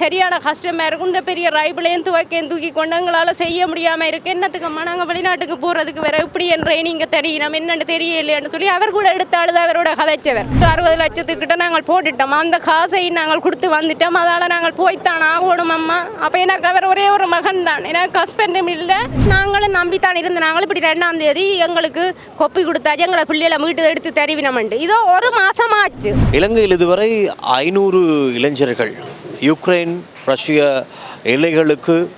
சரியான கஷ்டமாக இருக்கும் இந்த பெரிய ரைபிளையும் துவைக்கையும் தூக்கி கொண்டு எங்களால் செய்ய முடியாமல் இருக்கு. என்னத்துக்கம்மா நாங்கள் வெளிநாட்டுக்கு போகிறதுக்கு வேற இப்படி என் ட்ரைனிங்க தெரியும்? நம்ம என்னன்னு தெரியலையான்னு சொல்லி அவர் கூட எடுத்தாலு அவரோட கதைச்சவர். அறுபது லட்சத்துக்கிட்ட நாங்கள் போட்டுட்டோம்? அந்த காசை நாங்கள் கொடுத்து வந்துட்டோம்? அதால் நாங்கள் போய்த்தான் ஆகணும் அம்மா அப்போ எனக்கு அவர் ஒரே ஒரு மகன் தான் எனக்கு ஹஸ்பண்டும் இல்லை. நாங்களும் நம்பித்தான் இருந்த நாங்களும் இப்படி ரெண்டாம் தேதி எங்களுக்கு கொப்பி கொடுத்தாச்சு. எங்களை பிள்ளைகளை மீட்டு எடுத்து தெரிவினமண்டு. இதோ ஒரு மாசமாச்சு. இலங்கையில் இதுவரை ஐநூறு இளைஞர்கள் யுக்ரைன் ரஷ்ய எல்லைகளுக்கு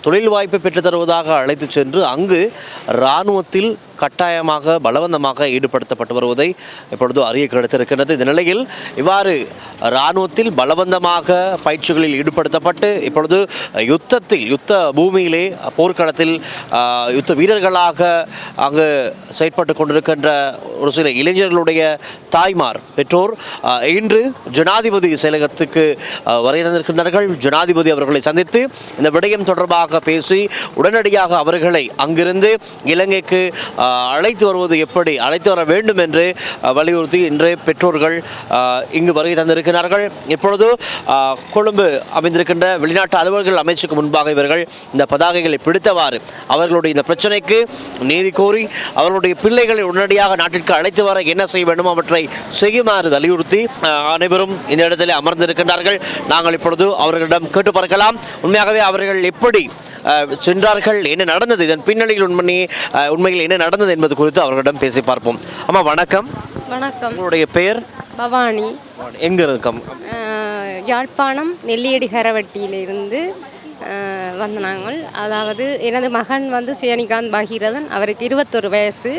தொழில் வாய்ப்பை பெற்றுத் தருவதாக அழைத்துச் சென்று அங்கு இராணுவத்தில் கட்டாயமாக பலவந்தமாக ஈடுபடுத்தப்பட்டு வருவதை இப்பொழுது அறிய கிடைத்திருக்கின்றது. இந்த நிலையில் இவ்வாறு இராணுவத்தில் பலவந்தமாக பயிற்சிகளில் ஈடுபடுத்தப்பட்டு இப்பொழுது யுத்தத்தில் யுத்த பூமியிலே போர்க்களத்தில் யுத்த வீரர்களாக அங்கு செயற்பட்டு கொண்டிருக்கின்ற ஒரு சில இளைஞர்களுடைய தாய்மார் பெற்றோர் இன்று ஜனாதிபதி செயலகத்துக்கு வரை தந்திருக்கின்றார்கள். ஜனாதிபதி அவர்களை சந்தித்து இந்த விடயம் தொடர்பாக பேசி உடனடியாக அவர்களை அங்கிருந்து இலங்கைக்கு அழைத்து வருவது எப்படி? அழைத்து வர வேண்டும் என்று வலியுறுத்தி இன்று பெற்றோர்கள் இங்கு வருகை தந்திருக்கிறார்கள். இப்பொழுது கொழும்பு அமைந்திருக்கின்ற வெளிநாட்டு அலுவலர்கள் அமைச்சுக்கு முன்பாக இவர்கள் இந்த பதாகைகளை பிடித்தவாறு அவர்களுடைய இந்த பிரச்சனைக்கு நீதி கோரி அவர்களுடைய பிள்ளைகளை உடனடியாக நாட்டிற்கு அழைத்து வர என்ன செய்ய வேண்டும் அவற்றை செய்யுமாறு வலியுறுத்தி அனைவரும் இந்த இடத்திலே அமர்ந்திருக்கின்றார்கள். நாங்கள் இப்பொழுது அவர்களிடம் கேட்டு பார்க்கலாம். உண்மையாகவே அவர்கள் எப்படி சென்றார்கள் என்ன நடந்தது? இதன் பின்னணியில் உண்மையே உண்மையில் என்ன நடந்தது? என்பது குறித்து அவர்களிடம் பேசி பார்ப்போம். அம்மா வணக்கம். வணக்கம். உங்களுடைய பெயர்? பவானி. எங்க இருக்கோம் யாழ்ப்பாணம் நெல்லியடி கரவட்டியிலிருந்து வந்த நாங்கள். அதாவது எனது மகன் வந்து சுயனிகாந்த் பகீரதன். அவருக்கு இருபத்தொரு வயசு.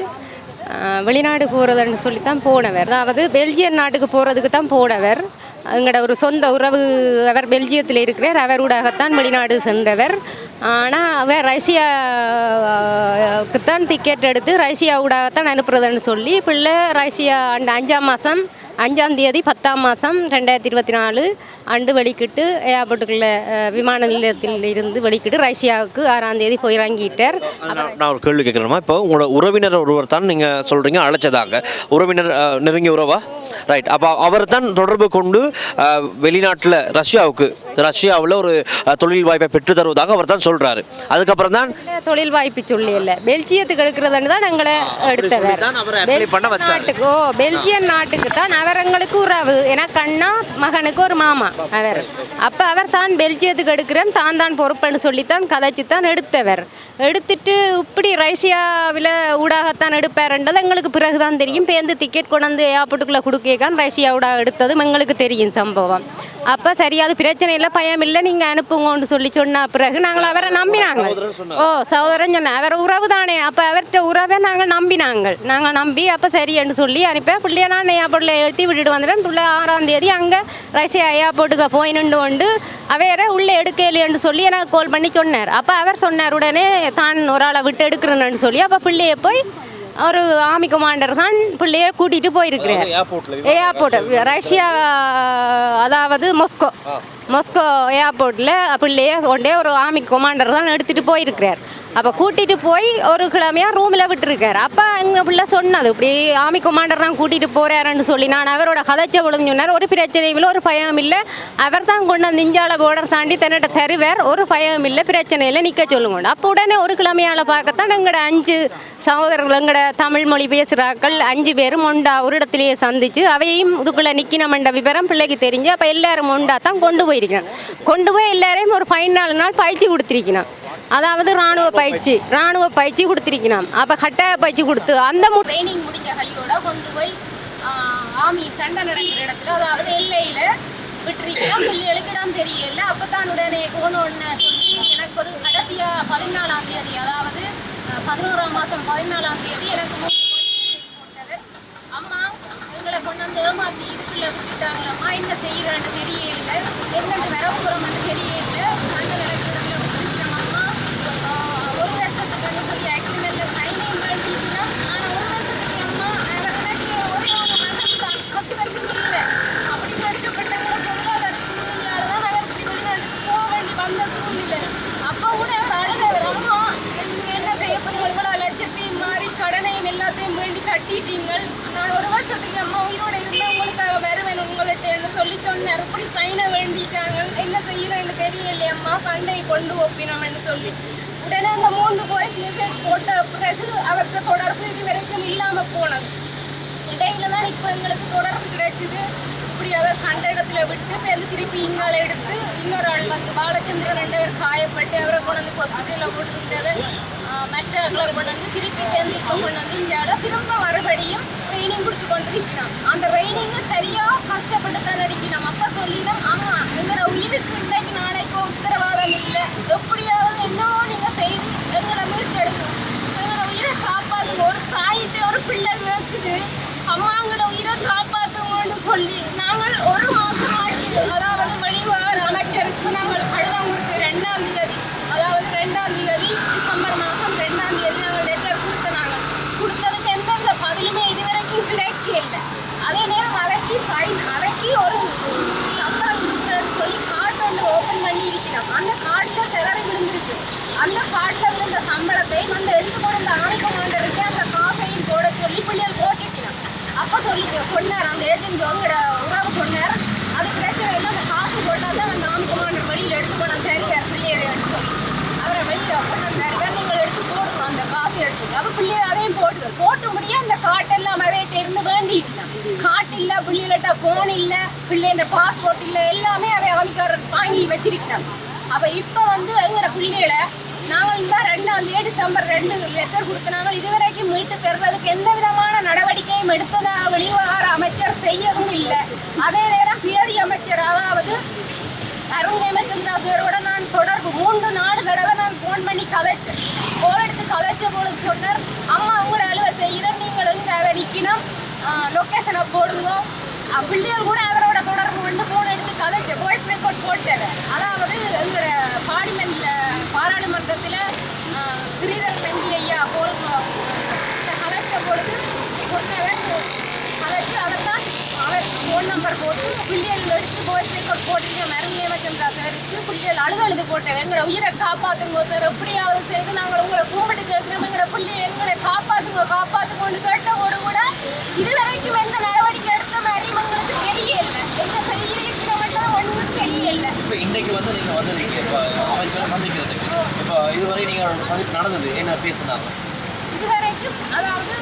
வெளிநாடு போகிறதுன்னு சொல்லி தான் போனவர். அதாவது பெல்ஜியம் நாட்டுக்கு போகிறதுக்கு தான் போனவர். எங்களோட ஒரு சொந்த உறவு அவர் பெல்ஜியத்தில் இருக்கிறார். அவருடாகத்தான் வெளிநாடு சென்றவர். ஆனால் அவன் ரஷ்யாவுக்கு தான் டிக்கெட் எடுத்து ரஷ்யாவுடாகத்தான் அனுப்புறதுன்னு சொல்லி பிள்ளை ரஷ்யா அந்த அஞ்சாம் மாதம் அஞ்சாம் தேதி பத்தாம் மாதம் ரெண்டாயிரத்தி இருபத்தி நாலு அண்டு வெளிக்கிட்டு ஏர்போர்ட்டுக்குள்ள விமான நிலையத்தில் இருந்து வெளிக்கிட்டு ரஷ்யாவுக்கு ஆறாம் தேதி போய் இறங்கிட்டார். நான் ஒரு கேள்வி கேட்குறேம்மா இப்போ உங்களோட உறவினர் ஒருவர் தான் நீங்கள் சொல்கிறீங்க அழைச்சதாக. உறவினர் நெருங்கிய உறவா? ரைட் அப்போ அவர் தான் தொடர்பு கொண்டு வெளிநாட்டில் ரஷ்யாவுக்கு ரஷ்யாவில் ஒரு தொழில் வாய்ப்பை பெற்று தருவதாக அவர் தான் சொல்கிறாரு அதுக்கப்புறம் தான் தொழில் வாய்ப்பு சொல்லி இல்லை பெல்ஜியத்துக்கு எடுக்கிறதுன்னு தான் எங்களை எடுத்தவர். பெல்ஜியம் நாட்டுக்கு தான் அவர் எங்களுக்கு உறவு. எனக்கு அண்ணா மகனுக்கு ஒரு மாமா அவர். அப்போ அவர் தான் பெல்ஜியத்துக்கு எடுக்கிறேன் தான் தான் பொறுப்புன்னு சொல்லித்தான் கதைச்சு தான் எடுத்தவர். எடுத்துட்டு இப்படி ரஷ்யாவில் ஊடாகத்தான் எடுப்பாருன்றது எங்களுக்கு பிறகு தான் தெரியும் பேருந்து டிக்கெட் கொண்டாந்து ஏர்போர்ட்டுக்குள்ளே கொடுக்கான் ரஷ்யா ஊடாக எடுத்ததும் எங்களுக்கு தெரியும் சம்பவம். அப்போ சரி அது பிரச்சனை இல்லை பயம் இல்லை நீங்கள் அனுப்புங்கன்னு சொல்லி சொன்ன பிறகு நாங்கள் அவரை நம்பினாங்க. ஓ சகோதரன் சொன்னேன் அவர் உறவு தானே அப்போ அவர்கிட்ட உறவை நாங்கள் நம்பினாங்க நாங்கள் நம்பி அப்போ சரின்னு சொல்லி அனுப்பி பிள்ளைய நான் ஏர்போர்ட்டில் விட்டுட்டு வந்துட்டேன். பிள்ளை ஆறாம் தேதி அங்கே ரஷ்யா ஏர்போர்ட்டுக்கு போய் நின்று கொண்டு அவரை உள்ளே எடுக்கலையேன்னு சொல்லி எனக்கு கால் பண்ணி சொன்னார். அப்போ அவர் சொன்னார் உடனே தான் ஒரு ஆளை விட்டு எடுக்கிறேன்னு சொல்லி. அப்போ பிள்ளைய போய் ஒரு ஆர்மி கமாண்டர் தான் பிள்ளைய கூட்டிகிட்டு போயிருக்கிறார். ஏர்போர்ட் ரஷ்யா அதாவது மொஸ்கோ மொஸ்கோ ஏர்போர்ட்டில் பிள்ளைய கொண்டே ஒரு ஆர்மி கமாண்டர் தான் எடுத்துகிட்டு போயிருக்கிறார். அப்போ கூட்டிகிட்டு போய் ஒரு கிழமையாக ரூமில் விட்டுருக்கார். அப்போ எங்கள் பிள்ளை சொன்னது இப்படி ஆமி கமாண்டர் தான் கூட்டிகிட்டு போகிறாருன்னு சொல்லி. நான் அவரோட கதைச்ச விழுந்து சொன்னார் ஒரு பிரச்சனையும் இல்லை ஒரு பயம் இல்லை. அவர் தான் கொண்டு வந்து இஞ்சால போர்டர் தாண்டி தன்னிட்ட தருவார். ஒரு பயம் இல்லை பிரச்சனையில் நிற்க சொல்லுங்க அப்போ உடனே ஒரு கிழமையால் பார்க்கத்தான் எங்களோட அஞ்சு சகோதரர்கள் எங்களோட தமிழ் மொழி பேசுகிறாக்கள் அஞ்சு பேரும் ஒண்டா ஒரு இடத்துலையே சந்திச்சு அவையும் இதுக்குள்ளே நிற்கினமண்ட விவரம் பிள்ளைக்கு தெரிஞ்சு அப்போ எல்லாரும் ஒண்டா தான் கொண்டு போயிருக்கணும். கொண்டு போய் எல்லாரையும் ஒரு பதினாலு நாள் பயிற்சி கொடுத்துருக்கணும். அதாவது ராணுவ பயிற்சி ராணுவ பயிற்சி கொடுத்துருக்கணும் அப்போ கட்டாய பயிற்சி கொடுத்து அந்த ட்ரைனிங் முடிஞ்ச கையோட கொண்டு போய் ஆமி சண்டை நடக்கிற இடத்துல அதாவது எல்லையில் விட்டுருக்கலாம் பிள்ளைகளுக்கு இடம் தெரியல. அப்போ தான் உடனே போனோன்னு சொல்லி எனக்கு ஒரு கடைசியாக பதினாலாம் தேதி அதாவது பதினோராம் மாதம் பதினாலாம் தேதி எனக்கு மூணு போட்டவர். அம்மா எங்களை கொண்டு வந்து ஏமாத்தி இதுக்குள்ளே விட்டுட்டாங்களம்மா. என்ன செய்கிறேன்னு தெரியல. என்னென்னு வர போகிறோம்னு தெரியல சண்டை நடக்கிறதுல விட்டுருக்கிறோம்மா ஒரு வருஷத்துக்குன்னு சொல்லி அக்ரிமெண்ட்டில் சைனையும் பண்ணிட்டுனா ஆனால் ஒரு வருஷத்துக்கு அம்மா அவர் எனக்கு ஒரே ஒரு மகன் தான் ஹஸ்பண்ட் இல்லை அப்படி கஷ்டப்பட்டவங்க பொருளாதார சூழ்நிலையால தான் அவர் இப்படி வெளிநாட்டுக்கு போக வேண்டி வந்த சூழ்நிலை அப்போ கூட அவர் அழுதவர் அம்மா நீங்க என்ன செய்ய போறீங்க இவ்வளோ லட்சத்தையும் மாறி கடனையும் எல்லாத்தையும் வேண்டி கட்டிட்டீங்க நான் ஒரு வருஷத்துக்கு அம்மா உயிரோட இருந்தால் உங்களுக்காக வருவேன் உங்கள்கிட்ட சொல்லி சொன்னார் இப்படி சைனை வேண்டிட்டாங்க என்ன செய்ய தெரியலையம்மா சண்டையை கொண்டு ஒப்பினோம்னு சொல்லி. உடனே அந்த மூன்று பாய்ஸ் மெசேஜ் போட்ட பிறகு அவருக்கு தொடர்பு இது வரைக்கும் இல்லாமல் போனது. இடையில தான் இப்போ எங்களுக்கு தொடர்பு கிடைச்சிது. இப்படி அவர் சண்டை இடத்துல விட்டு பேருந்து திருப்பி இங்கால எடுத்து இன்னொரு ஆள் வந்து பாலச்சந்திரன் ரெண்டு பேர் காயப்பட்டு அவரை கொண்டு வந்து ஹாஸ்பிட்டலில் போட்டுருந்தவர் மற்ற ஆட்களை கொண்டு வந்து திருப்பி பேருந்து இப்போ கொண்டு வந்து இந்த இடம் திரும்ப மறுபடியும் ட்ரைனிங் கொடுத்து கொண்டிருக்கிறோம் அந்த ட்ரைனிங்கை சரியாக கஷ்டப்பட்டு தான் அடிக்கணும் அப்பா சொல்லிடும் ஆமாம் எங்களோட உயிருக்கு இன்றைக்கு நாளைக்கு உத்தரவாதம் இல்லை எப்படியாவது என்னவோ நீங்கள் செய்து எங்களை மீட்டெடுக்கணும் எங்களோட உயிரை காப்பாத்துங்க ஒரு தாயிட்ட ஒரு பிள்ளை கேட்குது அம்மாங்களோட உயிரை காப்பாத்துங்கன்னு சொல்லி நாங்கள் ஒரு மாசம் ஆச்சு அதாவது வெளிவார அமைச்சருக்கு நாங்கள் கடிதம் கொடுத்து ரெண்டாம் தேதி அதாவது ரெண்டாம் தேதி டிசம்பர் மாதம் ரெண்டாம் தேதி நாங்கள் லெட்டர் கொடுத்த நாங்கள் கொடுத்ததுக்கு எந்தெந்த பதிலுமே இதுவரைக்கும் கிடைக்கல அதே நேரம் அரைக்கி சைன் அரைக்கி ஒரு சம்பளம் கொடுக்குறேன்னு சொல்லி கார்டு ஒன்று ஓப்பன் பண்ணி இருக்கிறோம் அந்த கார்டில் சிலரை விழுந்திருக்கு அந்த கார்டில் இந்த சம்பளத்தை வந்து எடுத்து கொடுத்த ஆணை கமாண்டருக்கு அந்த காசையும் போட சொல்லி பிள்ளைகள் போட்டுட்டினான் அப்போ சொல்லி சொன்னார் அந்த ஏஜென்ட் உங்களோட உறவு சொன்னார். அது பிரச்சனை இல்லை அந்த காசு போட்டால் தான் அந்த ஆணை கமாண்டர் வெளியில் எடுத்து கொண்டு தருவார் பிள்ளைகளை சொல்லி அவரை வெளியில் கொண்டு வந்தார் நீங்கள் எடுத்து போடுங்க அந்த காசு எடுத்து அப்போ பிள்ளைகள் அதையும் போட்டுது போட்டு முடிய அந்த காட்டெல்லாம் அவர்கிட்ட இருந்து வேண்டிட்டுனான் காட்டு இல்லை பிள்ளைகள்கிட்ட ஃபோன் இல்லை பிள்ளைங்க பாஸ்போர்ட் இல்லை எல்லாமே அவை அவனுக்கு வாங்கி வச்சிருக்கிறான். அப்போ இப்போ வந்து எங்களோட பிள்ளைகளை நாங்கள் இந்த ரெண்டாம் தேதி டிசம்பர் ரெண்டு லெட்டர் கொடுத்தனாங்க இதுவரைக்கும் மீட்டு தருவதற்கு எந்த விதமான நடவடிக்கையும் எடுத்ததாக வெளிவகார அமைச்சர் செய்யவும் இல்லை. அதே நேரம் பிரதி அமைச்சர் அதாவது அருண் ஹேமச்சந்திரா சாரோட நான் தொடர்பு. மூன்று நாலு தடவை நான் ஃபோன் பண்ணி கதைச்சேன் ஃபோன் எடுத்து கதைச்ச பொழுது சொன்னார் அம்மா உங்களோட அலுவல் செய்கிறேன் நீங்கள் எங்கே நிற்கணும் லொக்கேஷனை போடுங்க. பிள்ளைகள் கூட அவரோட தொடர்பு கொண்டு ஃபோன் எடுத்து கதைச்சேன் வாய்ஸ் ரெக்கார்ட் போட்டேன் அதாவது எங்களோட பார்லிமெண்ட்ல பாராளுமன்றத்தில் ஸ்ரீதரன் எம்பி ஐயா போல் கதைச்ச பொழுது சொன்னவர் கதைச்சு அவர் தான் அவர் ஃபோன் நம்பர் போட்டு பிள்ளைகள் எடுத்து வாய்ஸ் ரெக்கார்ட் போட்டு மருங்க ஏமச்சந்திரா சாருக்கு பிள்ளைகள் அழுது அழுது போட்டேன். எங்களை உயிரை காப்பாத்துங்க சார் எப்படியாவது செய்து நாங்கள் உங்களை கும்பிட்டு கேட்கணும் எங்களை பிள்ளை எங்களை காப்பாத்துங்க காப்பாத்துங்கன்னு கேட்டவோடு கூட இதுவரைக்கும் எந்த நடவடிக்கை எடுத்த மாதிரியும் எங்களுக்கு தெரியல. என்ன செய்திருக்கிறவங்க ஒன்றும் தெரியல. இப்போ இன்னைக்கு வந்து நீங்கள் வந்து நீங்கள் இப்போ அமைச்சரை சந்திக்கிறதுக்கு இப்போ இதுவரை நீங்கள் சந்திப்பு நடந்தது என்ன பேசினாங்க? இதுவரைக்கும் அதாவது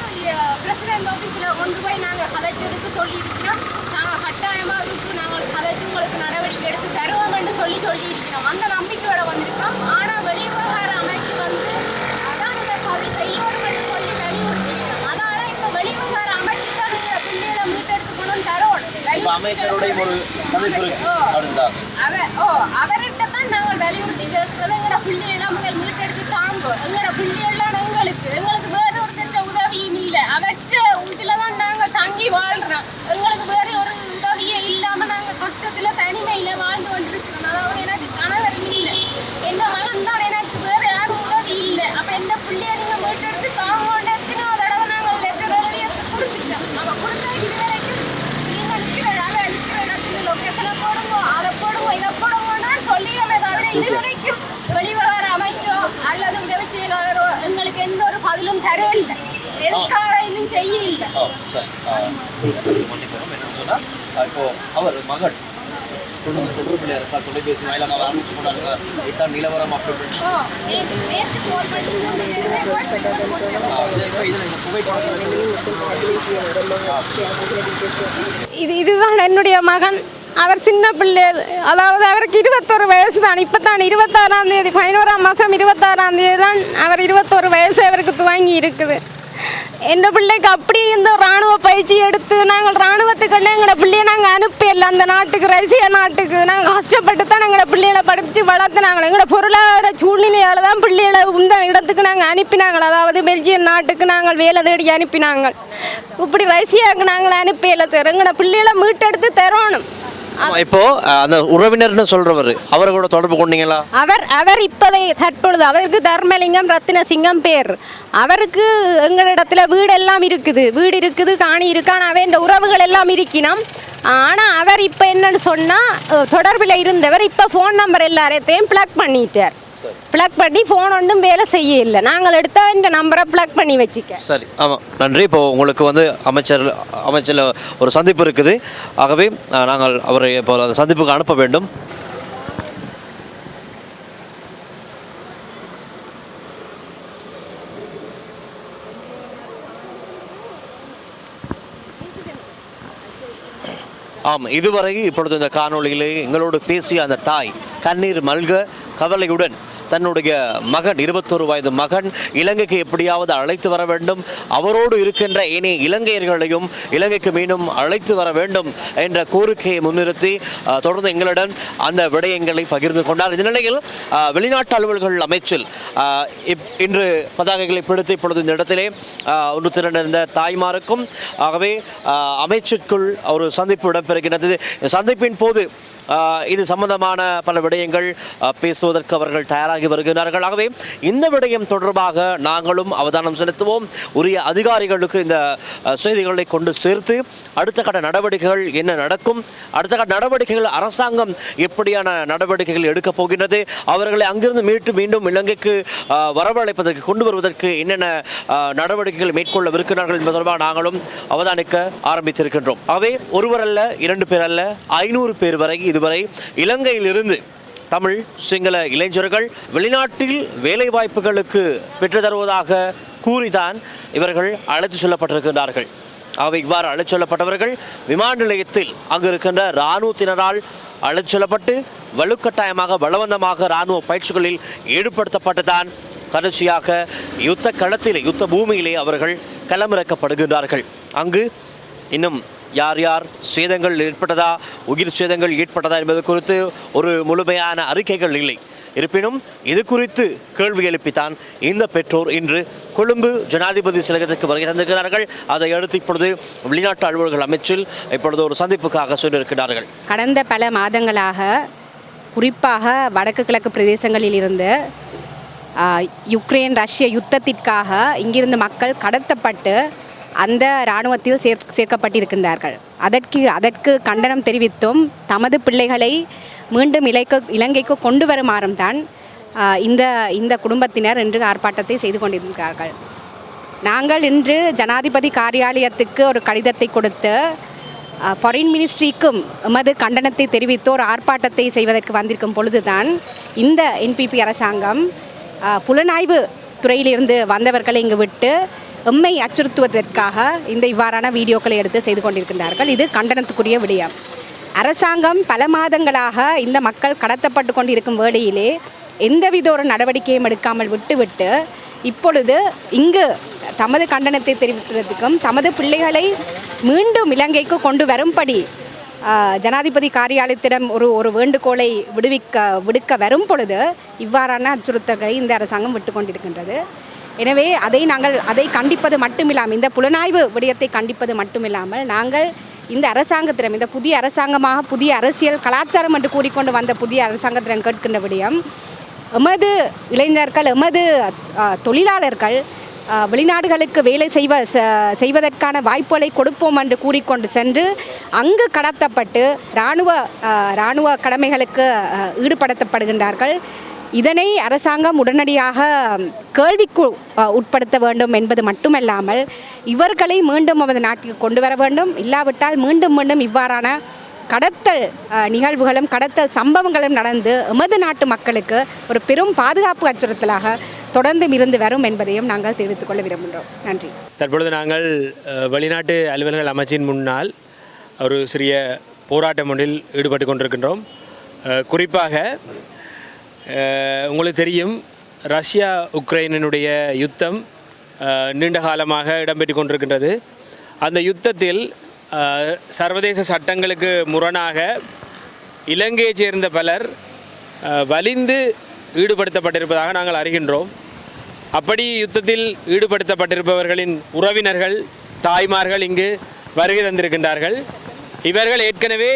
பிரசிடென்ட் ஆஃபீஸில் கொண்டு போய் நாங்கள் கதைச்சதுக்கு சொல்லியிருக்கிறோம். நாங்கள் கட்டாயமாக அதுக்கு நாங்கள் கதைச்சு உங்களுக்கு நடவடிக்கை எடுத்து தருவோம்னு சொல்லி சொல்லியிருக்கிறோம். அந்த நம்பிக்கையோட வந்திருக்கிறோம். ஆனால் வெளிவிவகார அமைச்சு வந்து அதான் இந்த பதில் செய்யணும்னு சொல்லி வலியுறுத்திக்கிறோம் அதனால இப்போ வெளிவிவகார அமைச்சு தான் இந்த பிள்ளைகளை மீட்டெடுத்து கொண்டு தரோம் அமைச்சருடைய ஒரு சந்திப்பு இருக்கு. ஓ. அவர் ஓ தான் நாங்கள் வலியுறுத்தி கேட்கறது எங்களோட பிள்ளையெல்லாம் முதல் மீட்டெடுத்து தாங்கும். எங்களோட பிள்ளையெல்லாம் எங்களுக்கு எங்களுக்கு வேற திட்ட உதவியும் இல்லை அவற்ற இதில் தான் நாங்கள் தங்கி வாழ்கிறோம் எங்களுக்கு வேற ஒரு உதவியே இல்லாமல் நாங்கள் கஷ்டத்தில் தனிமையில் வாழ்ந்து கொண்டிருக்கிறோம். அதாவது எனக்கு கணவர் இல்லை என்ன மகன் தான் எனக்கு வேற யாரும் உதவி இல்லை அப்போ எந்த பிள்ளைய நீங்கள் மீட்டெடுத்து தாங்கோன்னு எத்தனையோ தடவை நாங்கள் லெட்டர் எழுதி எடுத்து கொடுத்துட்டோம் அவன் கொடுத்த இது வரைக்கும் நீங்கள் நிற்கிற அதை நிற்கிற இடத்துல லொக்கேஷனை போடுங்க அதை போடுங்க இதை போடுங்கன்னு சொல்லிடுமே தவிர இதுவரைக்கும் வெளிவிவகார அமைச்சோ அல்லது உதவி செயலாளரோ எங்களுக்கு எந்த ஒரு பதிலும் தரவில்லை எதுக்காக இன்னும் செய்ய என்னன்னு சொன்னால் இப்போ அவர் மகள் தொடர்ந்து தொடர்பில் தொலைபேசி வாயிலாக அவர் இதுதான் நிலவரம் இது இதுதான் என்னுடைய மகன் அவர் சின்ன பிள்ளை. அதாவது அவருக்கு இருபத்தொரு வயசு தான் இப்போ தான் இருபத்தாறாம் தேதி பதினோராம் மாதம் இருபத்தாறாம் தேதி தான் அவர் இருபத்தொரு வயசு அவருக்கு துவங்கி இருக்குது. எந்த பிள்ளைக்கு அப்படி இந்த இராணுவ பயிற்சி எடுத்து நாங்கள் இராணுவத்துக்குள்ளே எங்களோட பிள்ளையை நாங்கள் அனுப்பிடல அந்த நாட்டுக்கு ரஷ்ய நாட்டுக்கு. நாங்கள் கஷ்டப்பட்டு தான் எங்களோட பிள்ளைகளை படித்து வளர்த்துனாங்களோ. எங்களோட பொருளாதார சூழ்நிலையால் தான் பிள்ளைகளை இந்த இடத்துக்கு நாங்கள் அனுப்பினாங்கள். அதாவது பெல்ஜியம் நாட்டுக்கு நாங்கள் வேலை தேடி அனுப்பினாங்க இப்படி ரஷ்யாவுக்கு நாங்கள் அனுப்பியல சார். எங்களோட பிள்ளைகளை மீட்டெடுத்து தரணும். இப்போ அந்த உறவினர்னு சொல்றவர் அவரை கூட தொடர்பு கொண்டீங்களா? அவர் அவர் இப்போதை தற்பொழுது அவருக்கு தர்மலிங்கம் ரத்தினசிங்கம் பேர். அவருக்கு எங்களிடத்துல வீடெல்லாம் இருக்குது. வீடு இருக்குது காணி இருக்கு ஆனால் அவன் உறவுகள் எல்லாம் இருக்கினோம். ஆனால் அவர் இப்போ என்னன்னு சொன்னால் தொடர்பில் இருந்தவர் இப்போ ஃபோன் நம்பர் எல்லாத்தையும் ப்ளக் பண்ணிட்டார். பிளக் பண்ணி ஃபோன் ஒன்றும் வேலை செய்ய இல்லை நாங்கள் எடுத்த இந்த நம்பரை பிளக் பண்ணி வச்சுக்க. சரி ஆமாம் நன்றி. இப்போ உங்களுக்கு வந்து அமைச்சர் அமைச்சர் ஒரு சந்திப்பு இருக்குது. ஆகவே நாங்கள் அவரை இப்போ அந்த சந்திப்புக்கு அனுப்ப வேண்டும். ஆம் இதுவரை இப்பொழுது இந்த காணொளியிலே எங்களோடு பேசிய அந்த தாய் கண்ணீர் மல்க கவலையுடன் தன்னுடைய மகன் இருபத்தொரு வயது மகன் இலங்கைக்கு எப்படியாவது அழைத்து வர வேண்டும். அவரோடு இருக்கின்ற ஏனைய இலங்கையர்களையும் இலங்கைக்கு மீண்டும் அழைத்து வர வேண்டும் என்ற கோரிக்கையை முன்னிறுத்தி தொடர்ந்து எங்களுடன் அந்த விடயங்களை பகிர்ந்து கொண்டார். இந்த நிலையில் வெளிநாட்டு அலுவல்கள் அமைச்சில் இப்- இன்று பதாகைகளை பிடித்து இப்பொழுது இந்த இடத்திலே ஒன்று திரண்டிருந்த தாய்மாருக்கும் ஆகவே அமைச்சுக்குள் ஒரு சந்திப்பு இடம்பெறுகின்றது. சந்திப்பின் போது இது சம்பந்தமான பல விடயங்கள் பேசுவதற்கு அவர்கள் தயாராக வருகிறார்கள். ஆகவே இந்த விடயம் தொடர்பாக நாங்களும் அவதானம் செலுத்துவோம். உரிய அதிகாரிகளுக்கு இந்த செய்திகளை கொண்டு சேர்த்து அடுத்த கட்ட நடவடிக்கைகள் என்ன நடக்கும்? அடுத்த கட்ட நடவடிக்கைகள் அரசாங்கம் எப்படியான நடவடிக்கைகள் எடுக்கப் போகின்றது? அவர்களை அங்கிருந்து மீட்டு மீண்டும் இலங்கைக்கு வரவழைப்பதற்கு கொண்டு வருவதற்கு என்னென்ன நடவடிக்கைகள் மேற்கொள்ளவிருக்கிறார்கள் என்பது தொடர்பாக நாங்களும் அவதானிக்க ஆரம்பித்திருக்கின்றோம். அவை ஒருவர் அல்ல இரண்டு பேர் அல்ல ஐநூறு பேர் வரை இதுவரை இலங்கையிலிருந்து தமிழ் சிங்கள இளைஞர்கள் வெளிநாட்டில் வேலை வாய்ப்புகளுக்கு பெற்று தருவதாக கூறிதான் இவர்கள் அழைத்து செல்லப்பட்டிருக்கின்றார்கள். அவை இவ்வாறு அழைத்து செல்லப்பட்டவர்கள் விமான நிலையத்தில் அங்கு இருக்கின்ற இராணுவத்தினரால் அழைத்து செல்லப்பட்டு வலுக்கட்டாயமாக பலவந்தமாக இராணுவ பயிற்சிகளில் ஈடுபடுத்தப்பட்டுதான் கடைசியாக யுத்த களத்திலே யுத்த பூமியிலே அவர்கள் களமிறக்கப்படுகின்றார்கள். அங்கு இன்னும் யார் யார் சேதங்கள் ஏற்பட்டதா உயிர் சேதங்கள் ஏற்பட்டதா என்பது குறித்து ஒரு முழுமையான அறிக்கைகள் இல்லை. இருப்பினும் இது குறித்து கேள்வி எழுப்பித்தான் இந்த பெற்றோர் இன்று கொழும்பு ஜனாதிபதி சிலகத்திற்கு வருகை தந்திருக்கிறார்கள். அதை அடுத்து இப்பொழுது வெளிநாட்டு அலுவலர்கள் அமைச்சில் இப்பொழுது ஒரு சந்திப்புக்காக சொல்லியிருக்கிறார்கள் கடந்த பல மாதங்களாக குறிப்பாக வடக்கு கிழக்கு பிரதேசங்களில் இருந்து யுக்ரைன் ரஷ்ய யுத்தத்திற்காக இங்கிருந்து மக்கள் கடத்தப்பட்டு அந்த இராணுவத்தில் சேர் சேர்க்கப்பட்டிருக்கின்றார்கள். அதற்கு அதற்கு கண்டனம் தெரிவித்தும் தமது பிள்ளைகளை மீண்டும் இலைக்கு இலங்கைக்கு கொண்டு வருமாறும் தான் இந்த இந்த குடும்பத்தினர் இன்று ஆர்ப்பாட்டத்தை செய்து கொண்டிருக்கிறார்கள். நாங்கள் இன்று ஜனாதிபதி காரியாலயத்துக்கு ஒரு கடிதத்தை கொடுத்து ஃபாரின் மினிஸ்ட்ரிக்கும் எமது கண்டனத்தை தெரிவித்து ஒரு ஆர்ப்பாட்டத்தை செய்வதற்கு வந்திருக்கும் பொழுதுதான் இந்த என்பிபி அரசாங்கம் புலனாய்வு துறையிலிருந்து வந்தவர்களை இங்கு விட்டு எம்மை அச்சுறுத்துவதற்காக இந்த இவ்வாறான வீடியோக்களை எடுத்து செய்து கொண்டிருக்கின்றார்கள். இது கண்டனத்துக்குரிய விடயம். அரசாங்கம் பல மாதங்களாக இந்த மக்கள் கடத்தப்பட்டு கொண்டிருக்கும் வேளையிலே எந்தவித ஒரு நடவடிக்கையும் எடுக்காமல் விட்டுவிட்டு இப்பொழுது இங்கு தமது கண்டனத்தை தெரிவிப்பதற்கும் தமது பிள்ளைகளை மீண்டும் இலங்கைக்கு கொண்டு வரும்படி ஜனாதிபதி காரியாலயத்திடம் ஒரு ஒரு வேண்டுகோளை விடுவிக்க விடுக்க வரும் பொழுது இவ்வாறான அச்சுறுத்தல்களை இந்த அரசாங்கம் விட்டு கொண்டிருக்கின்றது எனவே அதை நாங்கள் அதை கண்டிப்பது மட்டுமில்லாமல் இந்த புலனாய்வு விடயத்தை கண்டிப்பது மட்டுமில்லாமல் நாங்கள் இந்த அரசாங்கத்திடம் இந்த புதிய அரசாங்கமாக புதிய அரசியல் கலாச்சாரம் என்று கூறிக்கொண்டு வந்த புதிய அரசாங்கத்திடம் கேட்கின்ற விடயம் எமது இளைஞர்கள் எமது தொழிலாளர்கள் வெளிநாடுகளுக்கு வேலை செய்வ செய்வதற்கான வாய்ப்புகளை கொடுப்போம் என்று கூறிக்கொண்டு சென்று அங்கு கடத்தப்பட்டு இராணுவ இராணுவ கடமைகளுக்கு ஈடுபடுத்தப்படுகின்றார்கள். இதனை அரசாங்கம் உடனடியாக கேள்விக்கு உட்படுத்த வேண்டும் என்பது மட்டுமல்லாமல் இவர்களை மீண்டும் அவரது நாட்டுக்கு கொண்டு வர வேண்டும். இல்லாவிட்டால் மீண்டும் மீண்டும் இவ்வாறான கடத்தல் நிகழ்வுகளும் கடத்தல் சம்பவங்களும் நடந்து எமது நாட்டு மக்களுக்கு ஒரு பெரும் பாதுகாப்பு அச்சுறுத்தலாக தொடர்ந்து இருந்து வரும் என்பதையும் நாங்கள் தெரிவித்துக் கொள்ள விரும்புகிறோம். நன்றி. தற்பொழுது நாங்கள் வெளிநாட்டு அலுவல்கள் அமைச்சின் முன்னால் ஒரு சிறிய போராட்டம் ஒன்றில் ஈடுபட்டு கொண்டிருக்கின்றோம். குறிப்பாக உங்களுக்கு தெரியும் ரஷ்யா உக்ரைனினுடைய யுத்தம் நீண்ட காலமாக இடம்பெற்று கொண்டிருக்கின்றது. அந்த யுத்தத்தில் சர்வதேச சட்டங்களுக்கு முரணாக இலங்கையைச் சேர்ந்த பலர் வலிந்து ஈடுபடுத்தப்பட்டிருப்பதாக நாங்கள் அறிகின்றோம். அப்படி யுத்தத்தில் ஈடுபடுத்தப்பட்டிருப்பவர்களின் உறவினர்கள் தாய்மார்கள் இங்கு வருகை தந்திருக்கின்றார்கள். இவர்கள் ஏற்கனவே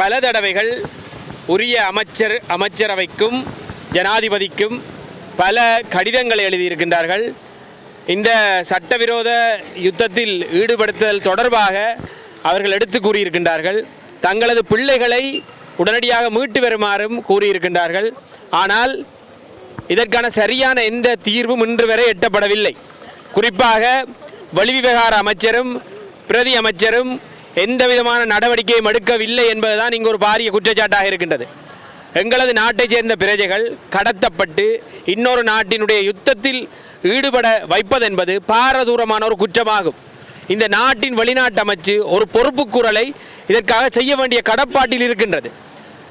பல தடவைகள் உரிய அமைச்சர் அமைச்சரவைக்கும் ஜனாதிபதிக்கும் பல கடிதங்களை எழுதியிருக்கின்றார்கள். இந்த சட்டவிரோத யுத்தத்தில் ஈடுபடுத்துதல் தொடர்பாக அவர்கள் எடுத்து கூறியிருக்கின்றார்கள். தங்களது பிள்ளைகளை உடனடியாக மீட்டு வருமாறும் கூறியிருக்கின்றார்கள். ஆனால் இதற்கான சரியான எந்த தீர்வும் இன்று வரை எட்டப்படவில்லை. குறிப்பாக வெளிவிவகார அமைச்சரும் பிரதி அமைச்சரும் எந்த விதமான நடவடிக்கையும் எடுக்கவில்லை என்பதுதான் இங்கு ஒரு பாரிய குற்றச்சாட்டாக இருக்கின்றது. எங்களது நாட்டைச் சேர்ந்த பிரஜைகள் கடத்தப்பட்டு இன்னொரு நாட்டினுடைய யுத்தத்தில் ஈடுபட வைப்பதென்பது பாரதூரமான ஒரு குற்றமாகும். இந்த நாட்டின் வெளிநாட்டு அமைச்சு ஒரு பொறுப்பு குரலை இதற்காக செய்ய வேண்டிய கடப்பாட்டில் இருக்கின்றது.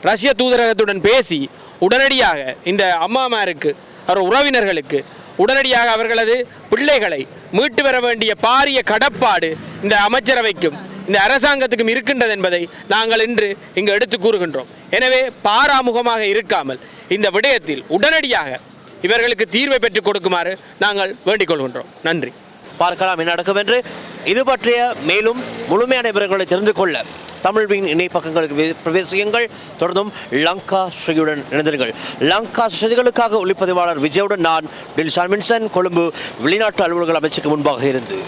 ரஷ்ய தூதரகத்துடன் பேசி உடனடியாக இந்த அம்மாமாருக்கு அவர் உறவினர்களுக்கு உடனடியாக அவர்களது பிள்ளைகளை மீட்டு வர வேண்டிய பாரிய கடப்பாடு இந்த அமைச்சரவைக்கும் இந்த அரசாங்கத்துக்கும் இருக்கின்றது என்பதை நாங்கள் இன்று இங்கு எடுத்து கூறுகின்றோம். எனவே பாராமுகமாக இருக்காமல் இந்த விடயத்தில் உடனடியாக இவர்களுக்கு தீர்வை பெற்றுக் கொடுக்குமாறு நாங்கள் வேண்டிக் கொள்கின்றோம். நன்றி. பார்க்கலாம் என்ன நடக்கும் என்று. இது பற்றிய மேலும் முழுமையான விவரங்களை தெரிந்து கொள்ள தமிழ்வின் இணை பக்கங்களுக்கு பிரவேசியுங்கள். தொடர்ந்தும் லங்கா ஸ்ரீயுடன் இணைந்தீர்கள் லங்கா செய்திகளுக்காக ஒளிப்பதிவாளர் விஜயுடன் நான் டில் சாமின்சன் கொழும்பு வெளிநாட்டு அலுவலர்கள் அமைச்சுக்கு முன்பாக இருந்து.